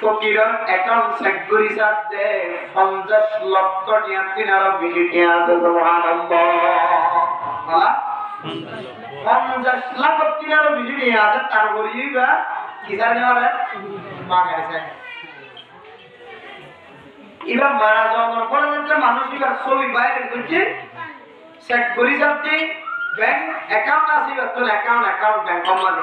ফকিরের অ্যাকাউন্ট সাত দে, পঞ্চাশ লক্ষ টিয়া তিন আরও বেশি টিয়া আছে পঞ্চাশ লাখ আছে তারপরে বা কি জানি মাগাইছে এবার মারা যাওয়ার পরে একটা মানুষ আছে মানে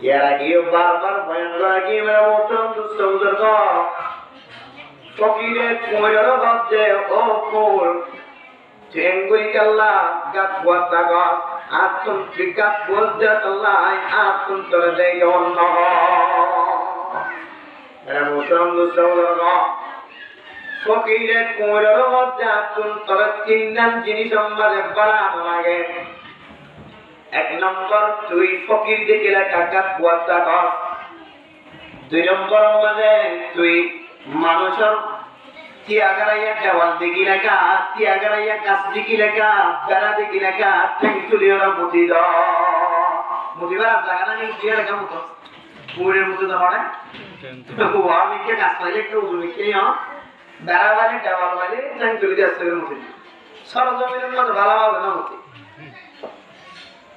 এর আগে বারবার ভয়ঙ্কর আগে মেরা সুন্দর ফকিরের কুমিরের বাদে ও ফুল ঠেঙ্গুলি কাল্লা, গাছ বাদা গাছ আত্ম বিকাশ বলতে তাল্লাই আত্ম তোর দেখে অন্য ফকিরের কুমিরের বাদে আত্ম তোর তিন দাম জিনিস সম্বাদে বাড়ানো লাগে। এক নম্বর তুই ফকির দেখে কাকা কুয়াটা কর দুই নম্বর মাঝে তুই মানুষের তিয়াগারাইয়া দেওয়াল দেখি লেখা তিয়াগারাইয়া গাছ দেখি লেখা বেড়া দেখি লেখা ঠেং তুলি ওরা মুতি দ মুতিবার জায়গা না দিয়ে লেখা মতো কুমোরের মতো তো হয় আমি কে গাছ পাইলে একটু উজু কে বেড়া বাড়ি দেওয়াল বাড়ি ঠেং তুলি দিয়ে আসতে মুতি সরজমিনের মতো ভালো হবে না মুতি?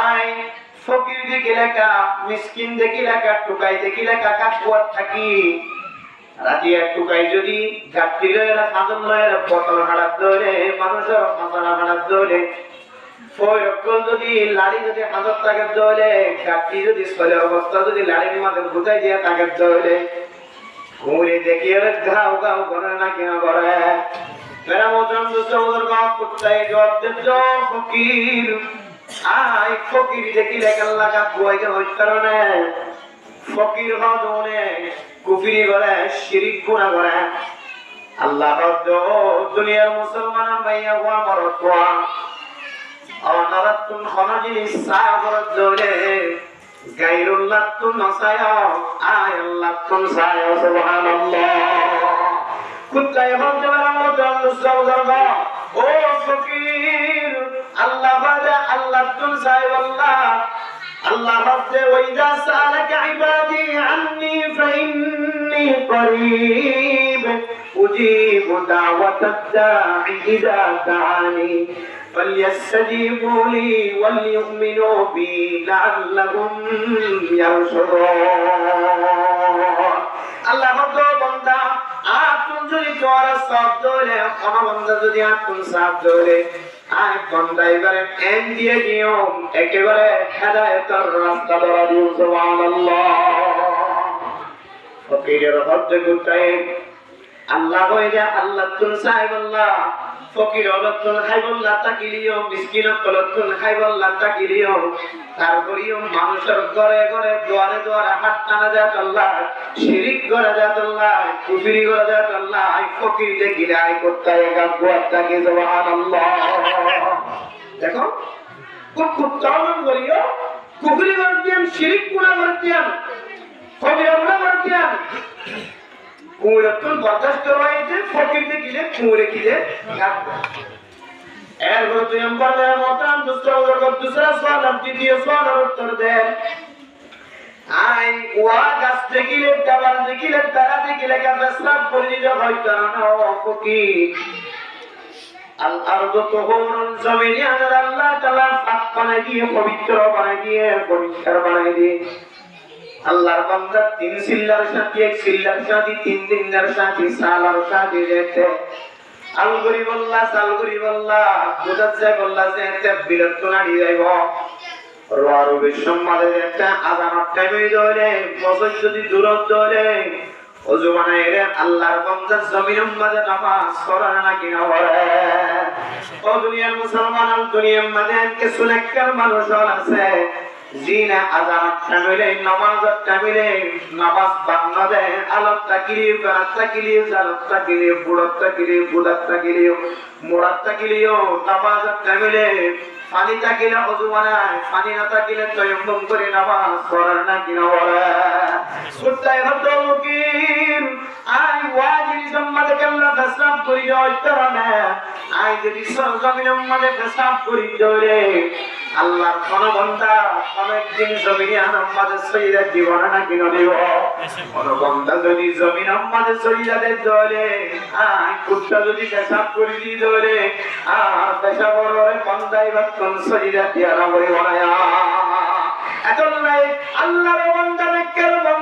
আই ফকির দেখি লেখা মিসকিন দেখি লেখা টুকাই দেখি লেখা কাকুয়ার থাকি। রাতি এক টুকাই যদি, যাত্রী লয়েরা সাধন লয়েরা বোতল হাড়াত ধরে, মানুষের ফাঁসানা হাড়াত ধরে। যদি, লাড়ি যদি হাজত তাকে ধরে, যাত্রী যদি চলে অবস্থা যদি লাড়ির মাঝে ঘুটাই দিয়ে তাকে ধরে। ঘুরে দেখি ঘাও ঘাও করে না কিনা করে মেরা মতন দুসৌদর গাঁও কুত্তাই জবাব দিত ফকির আই ফকির দেখি লেখাল্লা কা বুয়াইকে হইত কারণে ফকির হদনে কুফিরি করে শিরিক গুণা করে। আল্লাহ দুনিয়ার মুসলমানের মাইয়া হওয়া মরত হওয়া অনারাতুন খনজিল সাগর জলে গাইরুল্লাতুন নসায় আয়াল্লাতুন সায় সুবহানাল্লাহ। কুত্তায় আমার জন্মস্থান গর্ব ও বাজা আল্লাহ তুন সাহেব আল্লাহ আল্লাহ রব্বে ওইদা সালাকা ইবাদি আন্নি ফাইন্নি করিব উজিব দাওয়াতাদ দাঈ ইযা দাআনি فليستجيبوا لي وليؤمنوا بي لعلهم يرشدون আল্লাহ ভক্ত বন্দা আতুন যদি তোর সব দলে অনবন্দা যদি আতুন সাপ দলে আয় বন্দা, এবারে দিয়ে দিও একেবারে হেদায়তের রাস্তা ধরা দিও, সুবহানাল্লাহ। ফকিরের হজ্জ গুটায় আল্লাহ কইরা আল্লাহ তুন সাহেবুল্লাহ ফকির অলতুন খাইবুল্লাহ তাকিলিও মিসকিন অলতুন খাইবুল্লাহ তাকিলিও। তারপরেও মানুষের ঘরে ঘরে, দুয়ারে দুয়ারে হাত টানা যায় আল্লাহ, শিরিক করে যায় আল্লাহ, কুফরি করে যায় আল্লাহ আই ফকির দেখিলে আই করতে গাবুয়ার তাকে সুবহানাল্লাহ। দেখো, খুব খুব চালন করিও, কুফরি করে শিরিক গুনাহ করে দিয়ান কুমড়াতুন বরদাস্ত হয়েছে ফকিরতে গিলে কুমড়ে গিলে এরপরে দেয় মতান দুসরা দুসরা উত্তর দেন। গাছ দেখিলে ডাবাল দেখিলে, তারা দেখিলে আনার আল্লাহ বানাই দিয়ে, পবিত্র বানাই দিয়ে পরিষ্কার বানাই দিয়ে। আল্লাহর বান্দা তিন সিল্লার সাথে, এক সিল্লার সাথে, তিন সাথে, সালার সাথে যেতে। আলগুরি সালগুরি বুঝাচ্ছে যে এতে বিরক্ত নাড়ি যাইব একটা টাইমে ধরে বছর যদি দূরত্ব ধরে অজু বানাই আল্লাহর বান্দা জমিনের মাঝে নামাজ পড়ে না কিনা পড়ে? ও দুনিয়ার মুসলমান দুনিয়ার মাঝে কিছু মানুষ আছে। জিনা আজান টাইমে নামাজ টাইমে নামাজ বাংলা দেয়। আলোক তাকিলি বেড়াত তাকিলি জালত তাকিলি বুড়ত তাকিলি বুড়াত তাকিলি মোড়াত তাকিলিও নামাজ টাইমে পানি তাকিলে অজু বানায়, পানি না তাকিলে তয়ম্বম করে নামাজ পড়ার না কিনা বলে। সুত্তায় হতো মুকিম আই ওয়াজিরি সম্মাদে কেল্লা ফেসলাম করি জয় তরনে আই যদি সরজমিন মাদে ফেসলাম করি জয় আল্লাহর কোন বন্দা অনেকদিন জমিনে আমাদের শরীরে জীবন না কিনো দিব যদি জমিন আমাদের শরীরে জলে আর কুত্তা যদি পেশাব করে দি জলে আর পেশাব করে বন্দাই বা কোন শরীরে দিয়া না বন্দা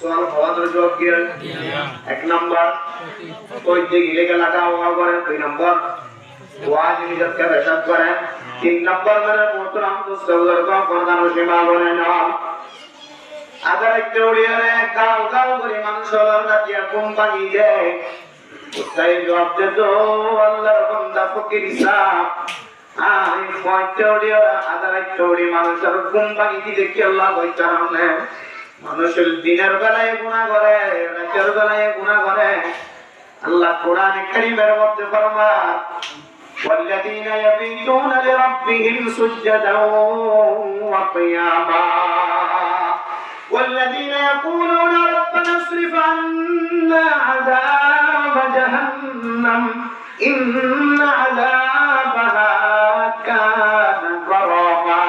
সোয়াল হওয়ার যোগ্য এক নম্বর। যে গিলে লাগা হওয়া করেন দুই নম্বর। ওয়াজ নিজকে পেশাব করেন তিন নম্বর মানে মোহতরাম দুস্তগর কো প্রধান সীমা বলে না আবার একটা উড়িয়ারে গাও গাও করে মানুষ হলার রাতিয়া কোম্পানি দেয় তাই জবাব দে তো আল্লাহর বান্দা ফকির সাহ আই পয়টা উড়িয়ারা আদার একটা উড়ি মানুষের কোম্পানি দিতে কি আল্লাহ মানুষের দিনের বেলায় গুণা করে রাতের বেলায় গুণা করে আল্লাহ কোরআন কারীমের মধ্যে ফরমান والذين يبيتون لربهم سجدا وقياما والذين يقولون ربنا اصرف عنا عذاب جهنم إن عذابها كان غراما আল্লাহ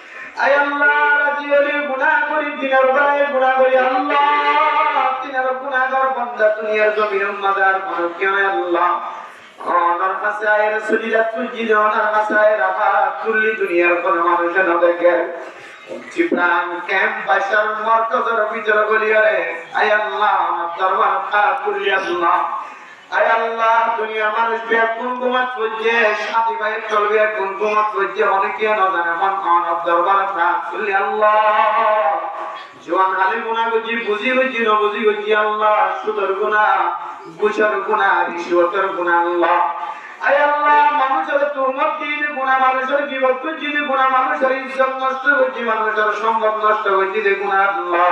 আয় আল্লাহ, রাজি হলে গুনাহ করি তিনার গায়ে গুনাহ করি। আল্লাহ তিনার গুনাহগার বান্দা, দুনিয়ার জমিনের মাজার বলার কেন আল্লাহ। ওনার কাছে আয়ের সুলিরা তুলজি ওনার কাছে আয়ের আবার তুললি দুনিয়ার কোন মানুষের না দেখে। চিপ্রাং ক্যাম্প বাসার মর্কজের ভিতরে গলিয়ারে আয় আল্লাহ, আমার দরবার তুললি আল্লাহ। আয় আল্লাহ মানুষ বিয়া কোন করছে, সাথী ভাই করছে অনেকে না জানে, মন দরবার তুললি আল্লাহ, জোয়ান গুণা করছি, বুঝি করছি না বুঝি করছি আল্লাহ সুদর গুণা বুঝার গুণা রিশ্বতের গুণা আল্লাহ। আল্লাহ, মানুষের দিয়ে গুণা মানুষের গুণা মানুষের ইজ্জত নষ্ট করছি, মানুষের সম্পদ নষ্ট করছি গুণা আল্লাহ।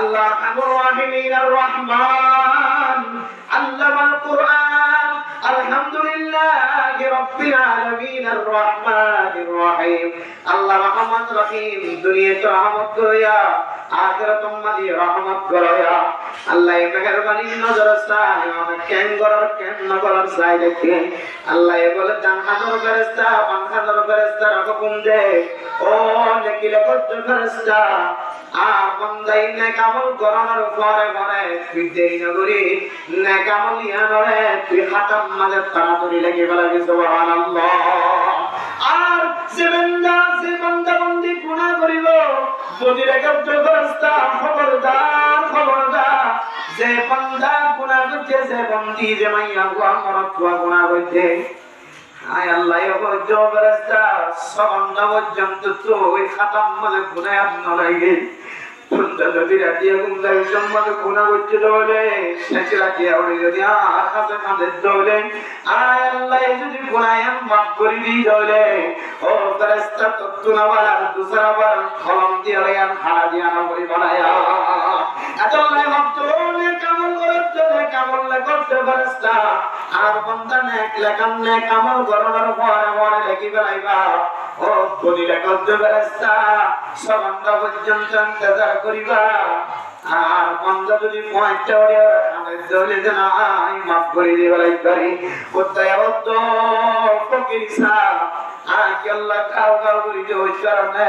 আল্লাহ আমর রাহিমিন। আর রহমান আল্লাহ রহমান রহিম। দুনিয়াতে রহমত করয়া আখিরাত আমাকে কেন করার কেন না সাই দেখে। আল্লাহ বলে জানহানোর ফেরেশতা বানহানোর ফেরেশতা হুকুম দে। ও নেকিলে করতে ফেরেশতা আর বন্দাই নেকামল গরমের পরে পরে তুই দেরি না করি নেকামল ইয়ানরে তুই হাতাম মাঝে তাড়াতাড়ি লেগে গেছে সুবহানাল্লাহ। আর যে বান্দা যে বান্দা বন্দি গুনাহ খবরদার খবরদার। যে বান্দা গুনাহ করছে যে বন্দি, যে মাইয়া গুয়া মরত গুনাহ করছে আয় আল্লাহ পর্যন্ত তো ওই খাতাম মানে গুনাহ আপনার যদি রাতি আগুন লাগে সম্মানে গুনাহ করছে দলে শেষ রাতি আউড়ে যদি আর কাছে কাঁদে দলে? আয় আল্লাহ যদি গুনাহ মাফ করে দিই দলে। ও ফেরেশতা দিয়ে না কামল কামল আর নেক নেক ও বলিলে করতে ফেরেশতা সবন্দা পর্যন্ত আর ওরে আমি মাফ করে দিবা পারি কোথায় অত আর কি খাও খাও করি যে ওই কারণে